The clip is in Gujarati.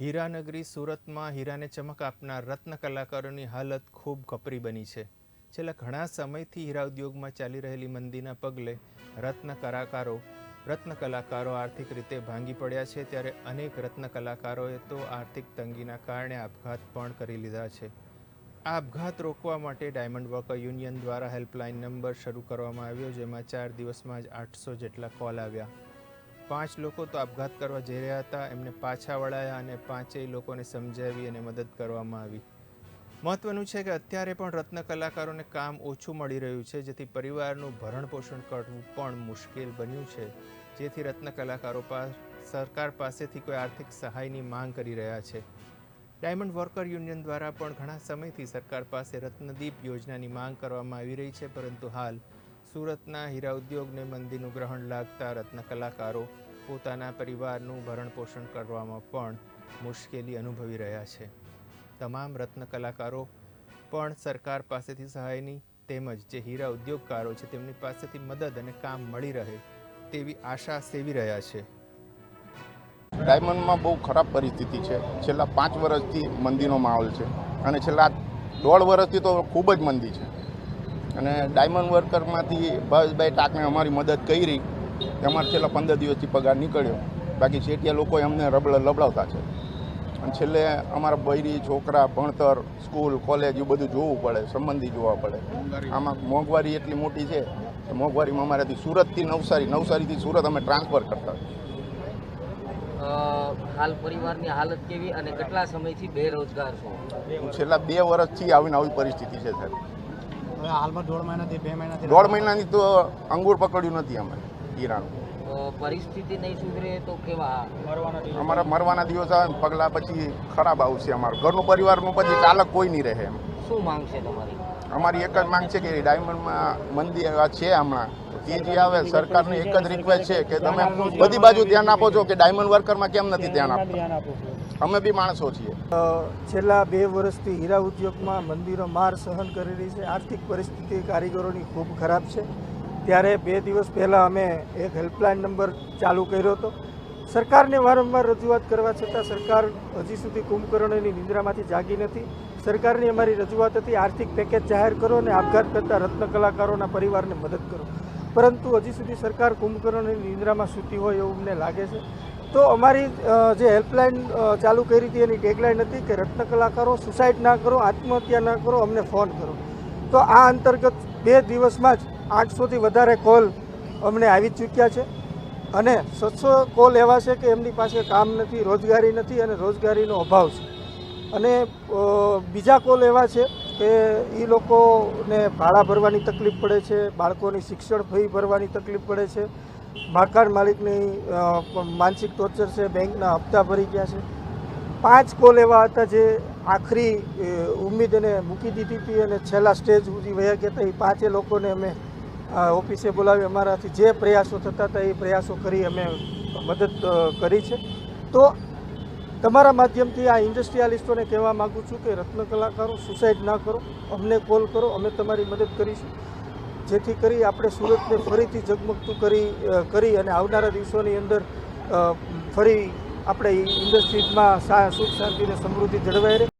હીરાનગરી સુરતમાં હીરાને ચમક આપનાર રત્ન કલાકારોની હાલત ખૂબ કપરી બની છે. છેલ્લા ઘણા સમયથી હીરા ઉદ્યોગમાં ચાલી રહેલી મંદીના પગલે રત્ન કલાકારો રત્ન કલાકારો આર્થિક રીતે ભાંગી પડ્યા છે ત્યારે અનેક રત્ન કલાકારોએ તો આર્થિક તંગીના કારણે આપઘાત પણ કરી લીધા છે. આ આપઘાત રોકવા માટે ડાયમંડ વર્કર યુનિયન દ્વારા હેલ્પલાઇન નંબર શરૂ કરવામાં આવ્યો, જેમાં ચાર દિવસમાં જ આઠસો જેટલા કોલ આવ્યા. પાંચ લોકો તો આપઘાત કરવા જઈ રહ્યા હતા. એમને પાછા વળાયા અને પાંચેય લોકોને સમજાવી અને મદદ કરવામાં આવી. મહત્વનું છે કે અત્યારે પણ રત્ન કલાકારોને કામ ઓછું મળી રહ્યું છે, જેથી પરિવારનું ભરણ પોષણ કરવું પણ મુશ્કેલ બન્યું છે. જેથી રત્ન કલાકારો પાસ, સરકાર પાસેથી કોઈ આર્થિક સહાયની માંગ કરી રહ્યા છે. ડાયમંડ વર્કર યુનિયન દ્વારા પણ ઘણા સમયથી સરકાર પાસે રત્નદીપ યોજનાની માંગ કરવામાં આવી રહી છે, પરંતુ હાલ સુરતના હીરા ઉદ્યોગને મંદીનું ગ્રહણ લાગતા રત્ન કલાકારો પોતાના પરિવારનું ભરણ પોષણ કરવામાં પણ મુશ્કેલી અનુભવી રહ્યા છે. તમામ રત્ન કલાકારો પણ સરકાર પાસેથી સહાયની તેમજ જે હીરા ઉદ્યોગકારો છે તેમની પાસેથી મદદ અને કામ મળી રહે તેવી આશા સેવી રહ્યા છે. ડાયમંડમાં બહુ ખરાબ પરિસ્થિતિ છે. છેલ્લા પાંચ વર્ષથી મંદીનો માહોલ છે અને છેલ્લા દોઢ વર્ષથી તો ખૂબ જ મંદી છે. અને ડાયમંડ વર્કરમાંથી ભાવેશભાઈ ટાકને અમારી મદદ કરી. કે અમારે છેલ્લા પંદર દિવસથી પગાર નીકળ્યો. બાકી શેઠિયા લોકોએ અમને રબડ લબડાવતા છે. અને છેલ્લે અમારા બૈરી છોકરા ભણતર સ્કૂલ કોલેજ એ બધું જોવું પડે સંબંધી જોવા પડે. આમાં મોંઘવારી એટલી મોટી છે કે મોંઘવારીમાં અમારાથી સુરતથી નવસારી નવસારીથી સુરત અમે ટ્રાન્સફર કરતા હાલ પરિવારની હાલત કેવી અને કેટલા સમયથી બેરોજગાર છો? છેલ્લા બે વર્ષથી આવીને આવી પરિસ્થિતિ છે સાહેબ. હવે હાલમાં દોઢ મહિનાથી બે મહિનાથી દોઢ મહિનાની તો અંગૂર પકડ્યું નથી અમે હીરાનું પરિસ્થિતિ નહીં સુધરે તો કેવા અમારા મરવાના દિવસ આવે ને પગલા પછી ખરાબ આવશે અમારું. ઘરનું પરિવારનું પછી ચાલક કોઈ નહીં રહે એમ. શું માંગ છે તમારી? અમારી એક જ માંગ છે કે ડાયમંડમાં મંદિર છે હમણાં. એ જે આવે સરકારની એક જ રિક્વેસ્ટ છે કે તમે બધી બાજુ ધ્યાન આપો છો કે ડાયમંડ વર્કરમાં કેમ નથી ધ્યાન આપતા? ધ્યાન આપો અમે બી માણસો છીએ. છેલ્લા બે વર્ષથી હીરા ઉદ્યોગમાં મંદિરો માર સહન કરી રહી છે. આર્થિક પરિસ્થિતિ કારીગરોની ખૂબ ખરાબ છે. ત્યારે બે દિવસ પહેલાં અમે એક હેલ્પલાઇન નંબર ચાલુ કર્યો હતો. સરકારને વારંવાર રજૂઆત કરવા છતાં સરકાર હજી સુધી કુંભકર્ણની નિંદ્રામાંથી જાગી નથી. સરકારની અમારી રજૂઆત હતી, આર્થિક પેકેજ જાહેર કરો અને આપઘાત કરતા રત્ન કલાકારોના પરિવારને મદદ કરો. પરંતુ હજી સુધી સરકાર કુંભકર્ણની નિંદ્રામાં સૂતી હોય એવું અમને લાગે છે. તો અમારી જે હેલ્પલાઇન ચાલુ કરી હતી એની ટેગલાઇન હતી કે રત્ન કલાકારો સુસાઇડ ના કરો, આત્મહત્યા ના કરો, અમને ફોન કરો. તો આ અંતર્ગત બે દિવસમાં જ આઠસોથી વધારે કોલ અમને આવી ચૂક્યા છે અને સત્સો કોલ એવા છે કે એમની પાસે કામ નથી, રોજગારી નથી અને રોજગારીનો અભાવ છે. અને બીજા કોલ એવા છે કે એ લોકોને ભાડા ભરવાની તકલીફ પડે છે, બાળકોની શિક્ષણ ફી ભરવાની તકલીફ પડે છે મકાન માલિકની માનસિક ટોર્ચર છે, બેંકના હપ્તા ભરી ગયા છે. પાંચ કોલ એવા હતા જે આખરી ઉમ્મીદ એને મૂકી દીધી હતી અને છેલ્લા સ્ટેજ સુધી વયા ગયા હતા. એ પાંચે લોકોને અમે ઓફિસે બોલાવી અમારાથી જે પ્રયાસો થતા હતા એ પ્રયાસો કરી અમે મદદ કરી છે. તો તમારા માધ્યમથી આ ઇન્ડસ્ટ્રીયાલિસ્ટોને કહેવા માગું છું કે રત્ન કલાકારો સુસાઇડ ના કરો. અમને કોલ કરો, અમે તમારી મદદ કરીશું. જેથી કરી આપણે સુરતને ફરીથી ઝગમગતું કરી કરી અને આવનારા દિવસોની અંદર ફરી આપણે ઇન્ડસ્ટ્રીઝમાં સુખ શાંતિ અને સમૃદ્ધિ જળવાઈ રહે.